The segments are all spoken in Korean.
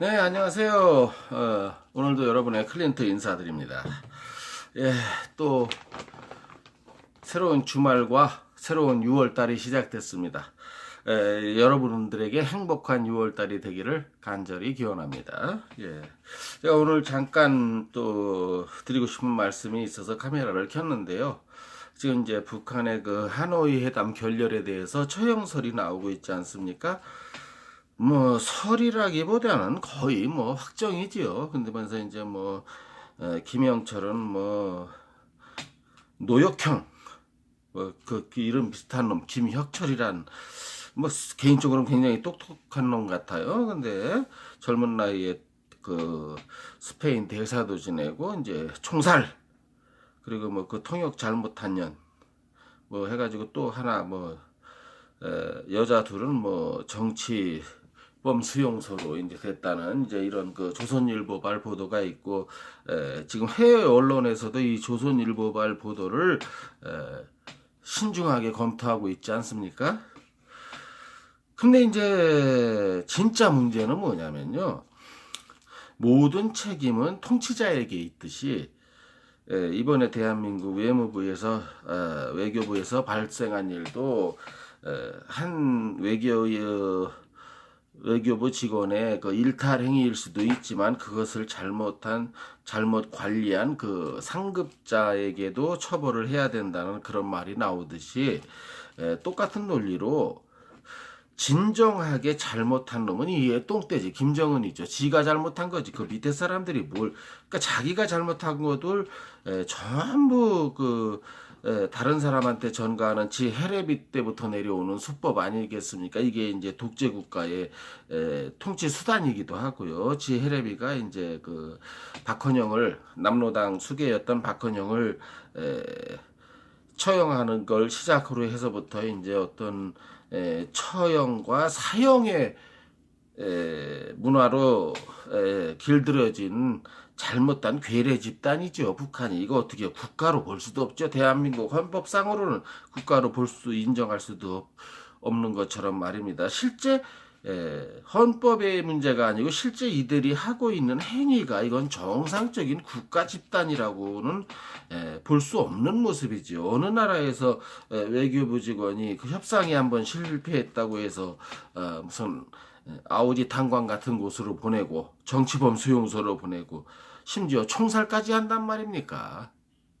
네, 안녕하세요. 어, 오늘도 여러분의 클린트 인사드립니다. 예, 또 새로운 주말과 새로운 6월달이 시작됐습니다. 에, 여러분들에게 행복한 6월달이 되기를 간절히 기원합니다. 예. 제가 오늘 잠깐 또 드리고 싶은 말씀이 있어서 카메라를 켰는데요. 지금 이제 북한의 그 하노이 회담 결렬에 대해서 처형설이 나오고 있지 않습니까? 뭐 설이라기보다는 거의 뭐 확정이지요. 근데 먼저 이제 뭐 에, 김영철은 뭐 노역형 뭐그 그 이름 비슷한 놈 김혁철이란 뭐 개인적으로는 굉장히 똑똑한 놈 같아요. 근데 젊은 나이에 그 스페인 대사도 지내고 이제 총살 그리고 뭐 그 통역 잘못한 년 뭐 해가지고 또 하나 뭐 에, 여자 둘은 뭐 정치 범 수용소로 이제 됐다는 이제 이런 그 조선일보발 보도가 있고 에, 지금 해외 언론에서도 이 조선일보발 보도를 에, 신중하게 검토하고 있지 않습니까? 근데 이제 진짜 문제는 뭐냐면요. 모든 책임은 통치자에게 있듯이 에, 이번에 대한민국 외무부에서 어, 외교부에서 발생한 일도 에, 한 외교 외교부 직원의 그 일탈 행위일 수도 있지만 그것을 잘못한 잘못 관리한 그 상급자에게도 처벌을 해야 된다는 그런 말이 나오듯이 에, 똑같은 논리로 진정하게 잘못한 놈은 이에 똥돼지 김정은이죠. 지가 잘못한 거지. 그 밑에 사람들이 뭘 그러니까 자기가 잘못한 것들 에, 전부 그 에, 다른 사람한테 전가하는 지 헤레비 때부터 내려오는 수법 아니겠습니까? 이게 이제 독재 국가의 에, 통치 수단이기도 하고요. 지 헤레비가 이제 그 박헌영을 남로당 수계였던 박헌영을 에, 처형하는 걸 시작으로 해서부터 이제 어떤 에, 처형과 사형의 에, 문화로 에, 길들여진 잘못된 괴뢰 집단이죠. 북한이 이거 어떻게 국가로 볼 수도 없죠. 대한민국 헌법상으로는 국가로 볼 수 인정할 수도 없는 것처럼 말입니다. 실제 에, 헌법의 문제가 아니고 실제 이들이 하고 있는 행위가 이건 정상적인 국가 집단이라고는 볼수 없는 모습이죠. 어느 나라에서 에, 외교부 직원이 그 협상이 한번 실패했다고 해서 어, 무슨 아우디 탄광 같은 곳으로 보내고 정치범 수용소로 보내고 심지어 총살까지 한단 말입니까?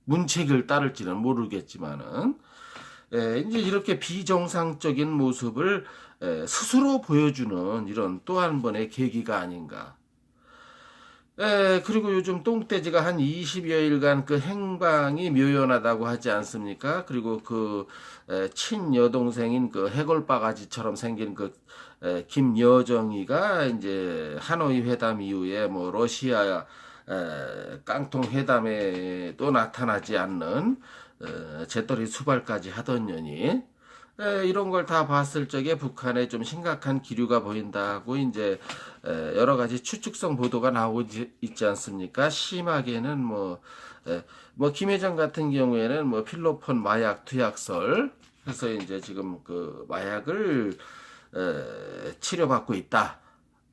문책을 따를지는 모르겠지만은 에, 이제 이렇게 비정상적인 모습을 에, 스스로 보여주는 이런 또 한 번의 계기가 아닌가. 에, 그리고 요즘 똥돼지가 한 20여일간 그 행방이 묘연하다고 하지 않습니까? 그리고 그 에, 친여동생인 그 해골바가지처럼 생긴 그 에, 김여정이가 이제 하노이 회담 이후에 뭐 러시아 에, 깡통 회담에도 나타나지 않는 에, 재떨이 수발까지 하던 년이 에, 이런 걸 다 봤을 적에 북한에 좀 심각한 기류가 보인다고 이제 에, 여러 가지 추측성 보도가 나오고 있- 있지 않습니까? 심하게는 뭐, 에, 뭐 김혜정 같은 경우에는 뭐 필로폰 마약 투약설 해서 이제 지금 그 마약을 에, 치료받고 있다.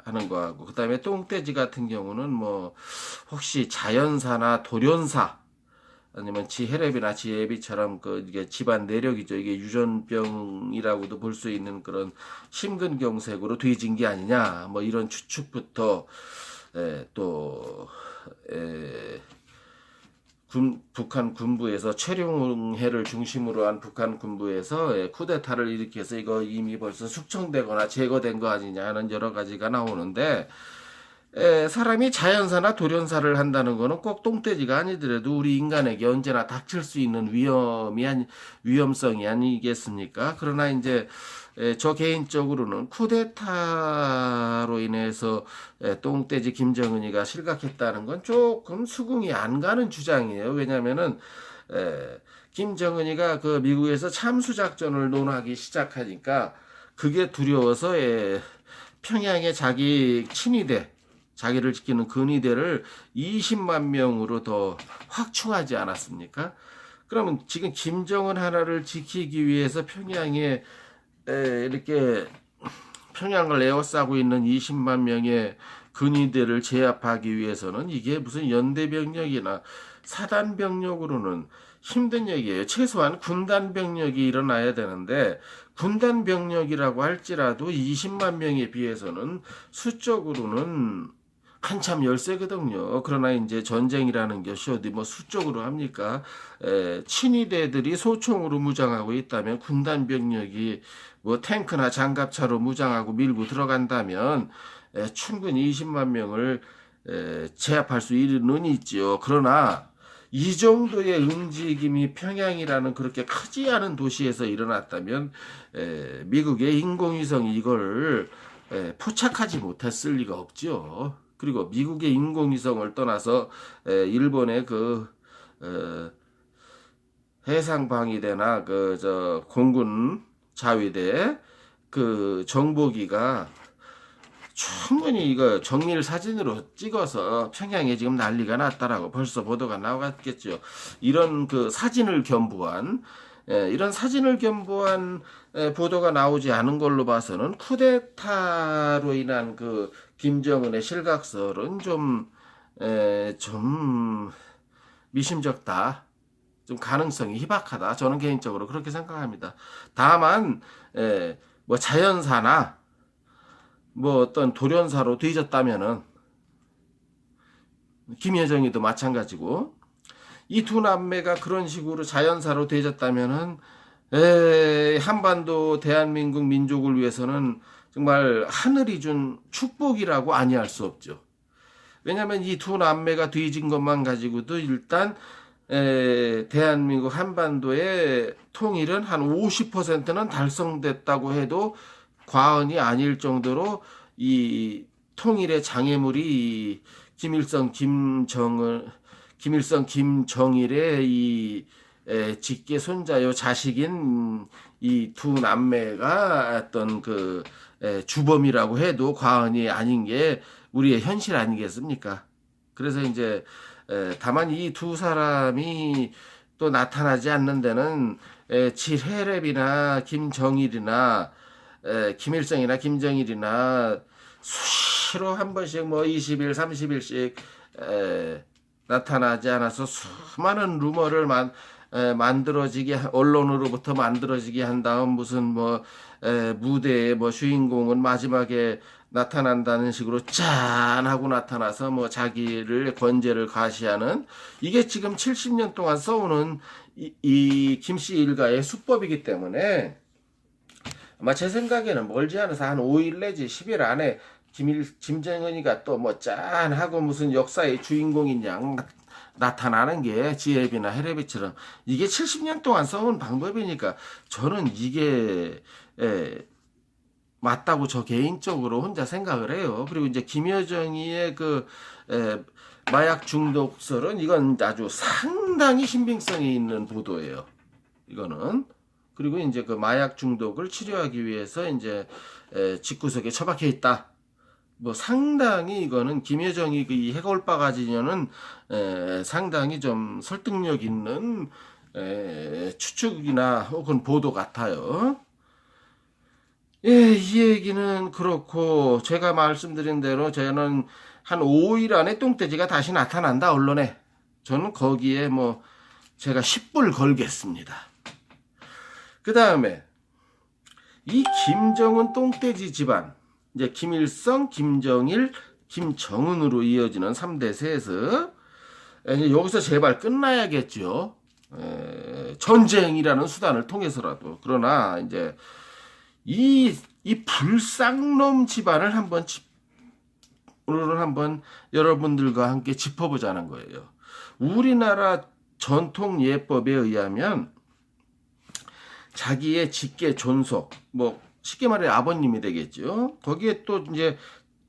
하는 거하고 그다음에 똥돼지 같은 경우는 뭐 혹시 자연사나 돌연사 아니면 지헤레비나 지혜비처럼 그 이게 집안 내력이죠. 이게 유전병이라고도 볼 수 있는 그런 심근경색으로 뒤진 게 아니냐. 뭐 이런 추측부터 에, 또 에, 군, 북한 군부에서 최룡해를 중심으로 한 북한 군부에서 예, 쿠데타를 일으켜서 이거 이미 벌써 숙청되거나 제거된 거 아니냐 하는 여러 가지가 나오는데 에, 사람이 자연사나 돌연사를 한다는 거는 꼭 똥돼지가 아니더라도 우리 인간에게 언제나 닥칠 수 있는 위험이 아니, 위험성이 아니겠습니까? 그러나 이제 에, 저 개인적으로는 쿠데타로 인해서 에, 똥돼지 김정은이가 실각했다는 건 조금 수긍이 안 가는 주장이에요. 왜냐면은 에, 김정은이가 그 미국에서 참수 작전을 논하기 시작하니까 그게 두려워서 에, 평양에 자기 친위대 자기를 지키는 근위대를 20만 명으로 더 확충하지 않았습니까? 그러면 지금 김정은 하나를 지키기 위해서 평양에 에, 이렇게 평양을 에워싸고 있는 20만 명의 근위대를 제압하기 위해서는 이게 무슨 연대병력이나 사단병력으로는 힘든 얘기예요. 최소한 군단병력이 일어나야 되는데 군단병력이라고 할지라도 20만 명에 비해서는 수적으로는 한참 열세거든요. 그러나 이제 전쟁이라는 것이 어디 뭐 수적으로 합니까? 에, 친위대들이 소총으로 무장하고 있다면 군단 병력이 뭐 탱크나 장갑차로 무장하고 밀고 들어간다면 에, 충분히 20만 명을 에, 제압할 수 있는 있지요. 그러나 이 정도의 움직임이 평양이라는 그렇게 크지 않은 도시에서 일어났다면 에, 미국의 인공위성이 이걸 에, 포착하지 못했을 리가 없지요. 그리고 미국의 인공위성을 떠나서 에, 일본의 그 어, 해상 방위대나 그 저 공군 자위대 그 정보기가 충분히 이거 정밀 사진으로 찍어서 평양에 지금 난리가 났다라고 벌써 보도가 나왔겠죠. 이런 그 사진을 겸부한 예, 이런 사진을 겸부한 예, 보도가 나오지 않은 걸로 봐서는 쿠데타로 인한 그 김정은의 실각설은 좀, 에, 좀 미심쩍다. 좀 가능성이 희박하다. 저는 개인적으로 그렇게 생각합니다. 다만, 에, 뭐 자연사나 뭐 어떤 돌연사로 뒤졌다면은 김여정이도 마찬가지고 이 두 남매가 그런 식으로 자연사로 되졌다면은 에, 한반도 대한민국 민족을 위해서는 정말 하늘이 준 축복이라고 아니할 수 없죠. 왜냐하면 이 두 남매가 뒤진 것만 가지고도 일단 에, 대한민국 한반도의 통일은 한 50%는 달성됐다고 해도 과언이 아닐 정도로 이 통일의 장애물이 이 김일성, 김정을, 김일성, 김정일의 이 에, 직계 손자요 자식인 이 두 남매가 어떤 그 에, 주범이라고 해도 과언이 아닌 게 우리의 현실 아니겠습니까? 그래서 이제 에, 다만 이 두 사람이 또 나타나지 않는 데는 에, 칠해랩이나 김정일이나 에, 김일성이나 김정일이나 수시로 한 번씩 뭐 20일, 30일씩 에, 나타나지 않아서 수많은 루머를 만, 에, 만들어지게 언론으로부터 만들어지게 한 다음 무슨 뭐 에, 무대에 뭐 주인공은 마지막에 나타난다는 식으로 짠 하고 나타나서 뭐 자기를 권죄를 가시하는 이게 지금 70년 동안 써오는 이, 이 김씨 일가의 수법이기 때문에 아마 제 생각에는 멀지 않아서 한 5일 내지 10일 안에 김일 김정은이가 또 뭐 짠 하고 무슨 역사의 주인공인 양 나- 나타나는 게 지혜비나 헤레비처럼 이게 70년 동안 써온 방법이니까 저는 이게 에, 맞다고 저 개인적으로 혼자 생각을 해요. 그리고 이제 김여정이의 그 에, 마약 중독설은 이건 아주 상당히 신빙성이 있는 보도예요. 이거는 그리고 이제 그 마약 중독을 치료하기 위해서 이제 에, 집구석에 처박혀 있다. 뭐 상당히 이거는 김여정이 그 이 해골 바가지녀는 에, 상당히 좀 설득력 있는 에, 추측이나 혹은 보도 같아요. 예, 이 얘기는 그렇고 제가 말씀드린 대로 저는 한 5일 안에 똥돼지가 다시 나타난다 언론에 저는 거기에 뭐 제가 10불 걸겠습니다. 그 다음에 이 김정은 똥돼지 집안 이제 김일성, 김정일, 김정은으로 이어지는 3대 세에서 이제 여기서 제발 끝나야겠죠. 에, 전쟁이라는 수단을 통해서라도 그러나 이제 이, 이 불쌍놈 집안을 한번 짚, 오늘은 한번 여러분들과 함께 짚어보자는 거예요. 우리나라 전통 예법에 의하면 자기의 직계 존속, 뭐 쉽게 말해 아버님이 되겠죠. 거기에 또 이제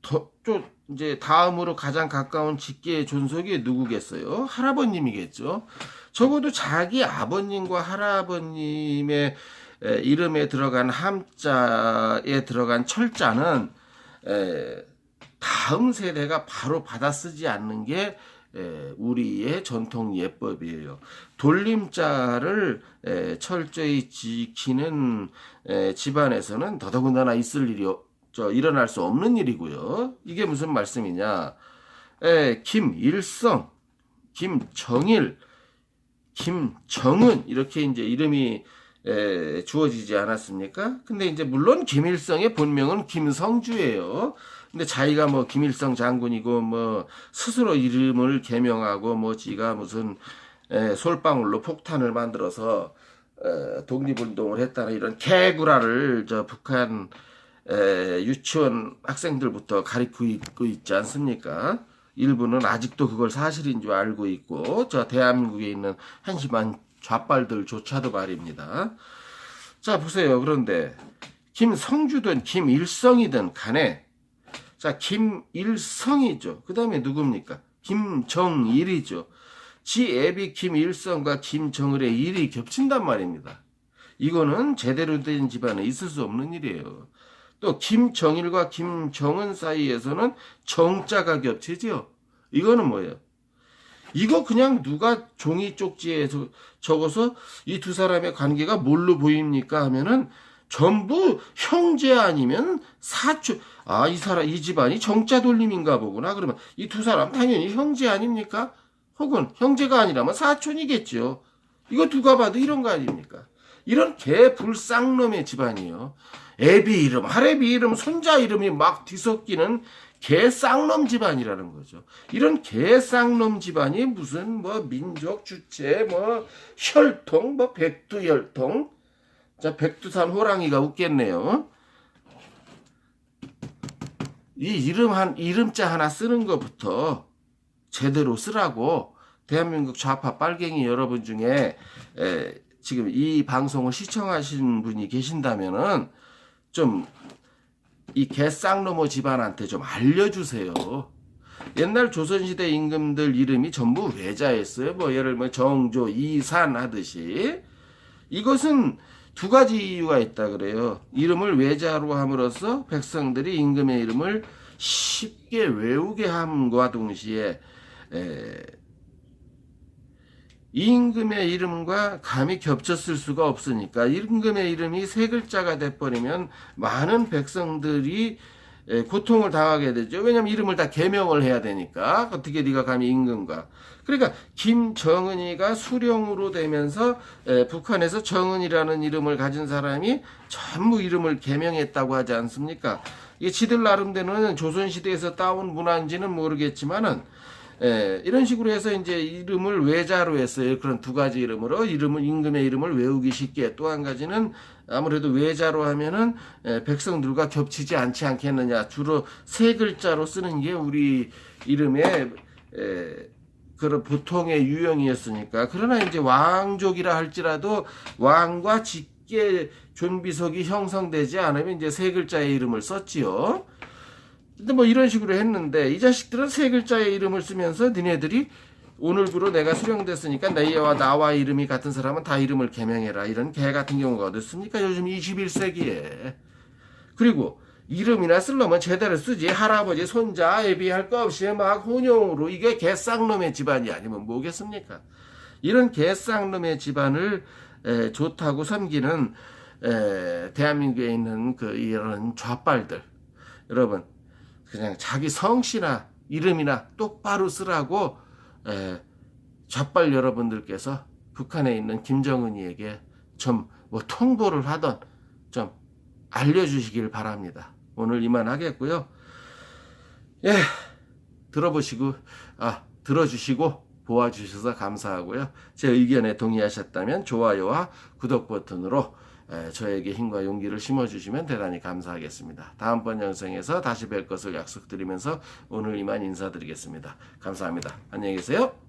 더, 또 이제 다음으로 가장 가까운 직계 존속이 누구겠어요? 할아버님이겠죠. 적어도 자기 아버님과 할아버님의 에, 이름에 들어간 함자에 들어간 철자는 에, 다음 세대가 바로 받아 쓰지 않는 게 에, 우리의 전통 예법이에요. 돌림자를 에, 철저히 지키는 에, 집안에서는 더더군다나 있을 일이 일어날 수 없는 일이고요. 이게 무슨 말씀이냐? 에, 김일성, 김정일, 김정은 이렇게 이제 이름이 에, 주어지지 않았습니까? 근데 이제 물론 김일성의 본명은 김성주예요. 근데 자기가 뭐 김일성 장군이고 뭐 스스로 이름을 개명하고 뭐 지가 무슨 에, 솔방울로 폭탄을 만들어서 에, 독립운동을 했다는 이런 개구라를 저 북한 에, 유치원 학생들부터 가리키고 있고 있지 않습니까? 일부는 아직도 그걸 사실인 줄 알고 있고 저 대한민국에 있는 한심한 좌빨들조차도 말입니다. 자 보세요. 그런데 김성주든 김일성이든 간에 자 김일성이죠. 그 다음에 누굽니까? 김정일이죠. 지 애비 김일성과 김정일의 일이 겹친단 말입니다. 이거는 제대로 된 집안에 있을 수 없는 일이에요. 또 김정일과 김정은 사이에서는 정자가 겹치죠. 이거는 뭐예요? 이거 그냥 누가 종이 쪽지에서 적어서 이 두 사람의 관계가 뭘로 보입니까 하면은 전부 형제 아니면 사촌. 아, 이 사람, 이 집안이 정자 돌림인가 보구나. 그러면 이 두 사람 당연히 형제 아닙니까? 혹은 형제가 아니라면 사촌이겠죠. 이거 누가 봐도 이런 거 아닙니까? 이런 개 불쌍놈의 집안이요. 애비 이름, 할애비 이름, 손자 이름이 막 뒤섞이는 개 쌍놈 집안이라는 거죠. 이런 개 쌍놈 집안이 무슨 뭐 민족 주체, 뭐 혈통, 뭐 백두혈통. 자, 백두산 호랑이가 웃겠네요. 이 이름 한 이름자 하나 쓰는 것부터 제대로 쓰라고 대한민국 좌파 빨갱이 여러분 중에 에, 지금 이 방송을 시청하시는 분이 계신다면은 좀 이 개쌍놈의 집안한테 좀 알려주세요. 옛날 조선시대 임금들 이름이 전부 외자였어요. 뭐 예를 뭐 정조, 이산 하듯이 이것은 두 가지 이유가 있다 그래요. 이름을 외자로 함으로써 백성들이 임금의 이름을 쉽게 외우게 함과 동시에 에, 임금의 이름과 감이 겹쳤을 수가 없으니까 임금의 이름이 세 글자가 돼버리면 많은 백성들이 에, 고통을 당하게 되죠. 왜냐면 이름을 다 개명을 해야 되니까 어떻게 네가 감히 임금과 그러니까 김정은이가 수령으로 되면서 에, 북한에서 정은이라는 이름을 가진 사람이 전부 이름을 개명했다고 하지 않습니까? 이게 지들 나름대로는 조선시대에서 따온 문화인지는 모르겠지만은 예, 이런 식으로 해서 이제 이름을 외자로 했어요. 그런 두 가지 이름으로 이름을 임금의 이름을 외우기 쉽게 또 한 가지는 아무래도 외자로 하면은 예, 백성들과 겹치지 않지 않겠느냐. 주로 세 글자로 쓰는 게 우리 이름의 예, 그런 보통의 유형이었으니까. 그러나 이제 왕족이라 할지라도 왕과 직계 존비속이 형성되지 않으면 이제 세 글자의 이름을 썼지요. 근데 뭐 이런 식으로 했는데 이 자식들은 세 글자의 이름을 쓰면서 니네들이 오늘부로 내가 수령됐으니까 나와 나와 이름이 같은 사람은 다 이름을 개명해라. 이런 개 같은 경우가 어딨습니까? 요즘 21세기에. 그리고 이름이나 쓸려면 제대로 쓰지. 할아버지 손자 애비 할 거 없이 막 혼용으로 이게 개쌍놈의 집안이 아니면 뭐겠습니까? 이런 개쌍놈의 집안을 에, 좋다고 섬기는 에, 대한민국에 있는 그 이런 좌빨들. 여러분 그냥 자기 성씨나 이름이나 똑바로 쓰라고 에, 좌빨 여러분들께서 북한에 있는 김정은이에게 좀 뭐 통보를 하던 좀 알려주시길 바랍니다. 오늘 이만 하겠고요. 예, 들어보시고 아 들어주시고 보아주셔서 감사하고요. 제 의견에 동의하셨다면 좋아요와 구독 버튼으로 에, 저에게 힘과 용기를 심어주시면 대단히 감사하겠습니다. 다음번 영상에서 다시 뵐 것을 약속드리면서 오늘 이만 인사드리겠습니다. 감사합니다. 안녕히 계세요.